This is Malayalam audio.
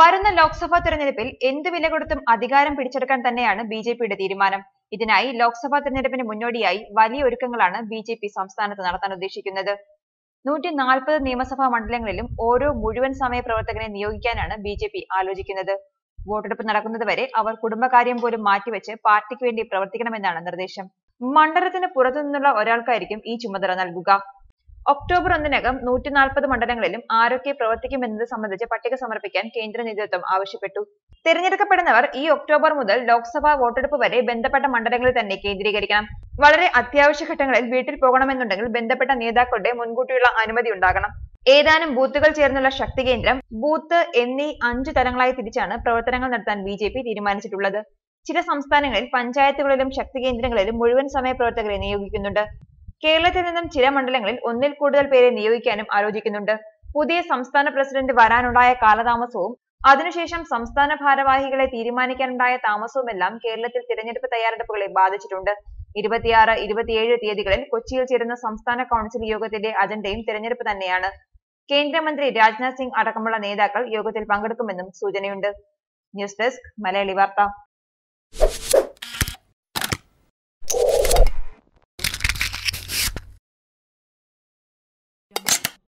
വരുന്ന ലോക്സഭാ തെരഞ്ഞെടുപ്പിൽ എന്ത് വില കൊടുത്തും അധികാരം പിടിച്ചെടുക്കാൻ തന്നെയാണ് ബി ജെ പിയുടെ തീരുമാനം. ഇതിനായി ലോക്സഭാ തെരഞ്ഞെടുപ്പിന് മുന്നോടിയായി വലിയ ഒരുക്കങ്ങളാണ് ബി ജെ പി സംസ്ഥാനത്ത് നടത്താൻ ഉദ്ദേശിക്കുന്നത്. നൂറ്റി നാൽപ്പത് നിയമസഭാ മണ്ഡലങ്ങളിലും ഓരോ മുഴുവൻ സമയ പ്രവർത്തകനെ നിയോഗിക്കാനാണ് ബി ജെ പി ആലോചിക്കുന്നത്. വോട്ടെടുപ്പ് നടക്കുന്നതുവരെ അവർ കുടുംബകാര്യം പോലും മാറ്റിവെച്ച് പാർട്ടിക്ക് വേണ്ടി പ്രവർത്തിക്കണമെന്നാണ് നിർദ്ദേശം. മണ്ഡലത്തിന് പുറത്തു നിന്നുള്ള ഒരാൾക്കായിരിക്കും ഈ ചുമതല നൽകുക. ഒക്ടോബർ ഒന്നിനകം നൂറ്റി നാൽപ്പത് മണ്ഡലങ്ങളിലും ആരൊക്കെ പ്രവർത്തിക്കുമെന്നത് സംബന്ധിച്ച് പട്ടിക സമർപ്പിക്കാൻ കേന്ദ്ര നേതൃത്വം ആവശ്യപ്പെട്ടു. തിരഞ്ഞെടുക്കപ്പെടുന്നവർ ഈ ഒക്ടോബർ മുതൽ ലോക്സഭാ വോട്ടെടുപ്പ് വരെ ബന്ധപ്പെട്ട മണ്ഡലങ്ങളിൽ തന്നെ കേന്ദ്രീകരിക്കണം. വളരെ അത്യാവശ്യ ഘട്ടങ്ങളിൽ വീട്ടിൽ പോകണമെന്നുണ്ടെങ്കിൽ ബന്ധപ്പെട്ട നേതാക്കളുടെ മുൻകൂട്ടിയുള്ള അനുമതി ഉണ്ടാകണം. ഏതാനും ബൂത്തുകൾ ചേർന്നുള്ള ശക്തി കേന്ദ്രം ബൂത്ത് എന്നീ അഞ്ച് തലങ്ങളായി തിരിച്ചാണ് പ്രവർത്തനങ്ങൾ നടത്താൻ ബി ജെ പി തീരുമാനിച്ചിട്ടുള്ളത്. ചില സംസ്ഥാനങ്ങളിൽ പഞ്ചായത്തുകളിലും ശക്തി കേന്ദ്രങ്ങളിലും മുഴുവൻ സമയ പ്രവർത്തകരെ നിയോഗിക്കുന്നുണ്ട്. കേരളത്തിൽ നിന്നും ചില മണ്ഡലങ്ങളിൽ ഒന്നിൽ കൂടുതൽ പേരെ നിയോഗിക്കാനും ആലോചിക്കുന്നുണ്ട്. പുതിയ സംസ്ഥാന പ്രസിഡന്റ് വരാനുണ്ടായ കാലതാമസവും അതിനുശേഷം സംസ്ഥാന ഭാരവാഹികളെ തീരുമാനിക്കാനുണ്ടായ താമസവുമെല്ലാം കേരളത്തിൽ തിരഞ്ഞെടുപ്പ് തയ്യാറെടുപ്പുകളെ ബാധിച്ചിട്ടുണ്ട്. ഇരുപത്തിയാറ് ഇരുപത്തിയേഴ് തീയതികളിൽ കൊച്ചിയിൽ ചേരുന്ന സംസ്ഥാന കൗൺസിൽ യോഗത്തിന്റെ അജണ്ടയും തിരഞ്ഞെടുപ്പ് തന്നെയാണ്. കേന്ദ്രമന്ത്രി രാജ്നാഥ് സിംഗ് അടക്കമുള്ള നേതാക്കൾ യോഗത്തിൽ പങ്കെടുക്കുമെന്നും സൂചനയുണ്ട്. ന്യൂസ് ഡെസ്ക് മലയാളി വാർത്ത.